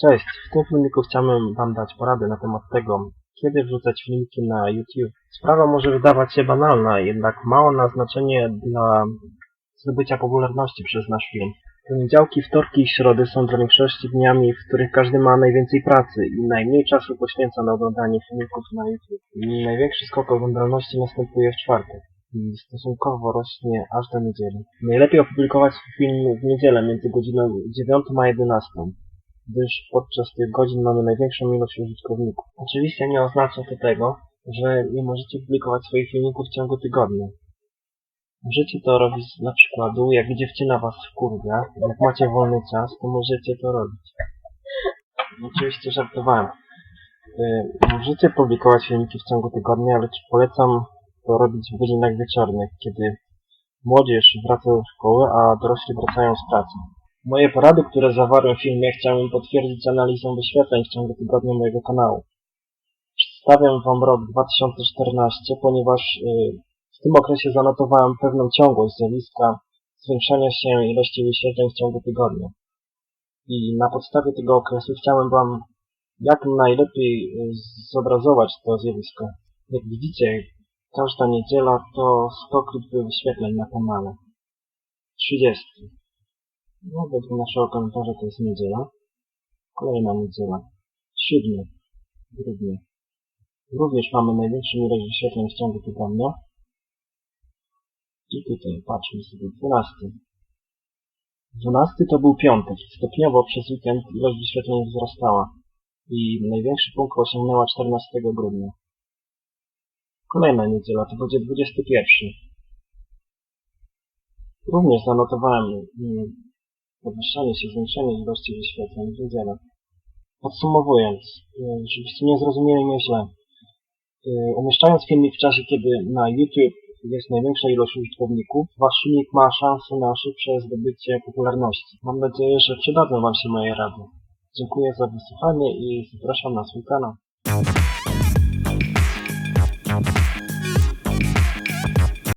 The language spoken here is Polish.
Cześć, w tym filmiku chciałbym Wam dać poradę na temat tego, kiedy wrzucać filmiki na YouTube. Sprawa może wydawać się banalna, jednak ma ona znaczenie dla zdobycia popularności przez nasz film. Poniedziałki, wtorki i środy są dla większości dniami, w których każdy ma najwięcej pracy i najmniej czasu poświęca na oglądanie filmików na YouTube. Największy skok oglądalności następuje w czwartek i stosunkowo rośnie aż do niedzieli. Najlepiej opublikować film w niedzielę między godziną 9 a 11 gdyż podczas tych godzin mamy największą ilość użytkowników. Oczywiście nie oznacza to tego, że nie możecie publikować swoich filmików w ciągu tygodnia. Możecie to robić dla przykładu, jak dziewczyna was wkurwia, jak macie wolny czas, to możecie to robić. Oczywiście żartowałem. Yy, Możecie publikować filmiki w ciągu tygodnia, lecz polecam to robić w godzinach wieczornych, kiedy młodzież wraca do szkoły, a dorośli wracają z pracy. Moje porady, które zawarłem w filmie, chciałem potwierdzić analizą wyświetleń w ciągu tygodnia mojego kanału. Przedstawiam Wam rok 2014, ponieważ yy, w tym okresie zanotowałem pewną ciągłość zjawiska zwiększania się ilości wyświetleń w ciągu tygodnia. I na podstawie tego okresu chciałem Wam jak najlepiej yy, zobrazować to zjawisko. Jak widzicie, każda niedziela to skok liczby wyświetleń na kanale. 30. No, według naszego komentarza to jest niedziela. Kolejna niedziela. 7 grudnia. Również mamy największą ilość wyświetleń w ciągu tygodnia. I tutaj patrzmy sobie 12. 12 to był piątek. Stopniowo przez weekend ilość wyświetleń wzrastała. I największy punkt osiągnęła 14 grudnia. Kolejna niedziela to będzie 21. Również zanotowałem mm, podwyższanie się, zwiększenie ilości wyświetleń w. Podsumowując, y, żebyście nie zrozumieli mnie źle, y, umieszczając filmik w czasie, kiedy na YouTube jest największa ilość użytkowników, wasz filmik ma szansę na szybsze zdobycie popularności. Mam nadzieję, że przydadzą wam się moje rady. Dziękuję za wysłuchanie i zapraszam na swój kanał.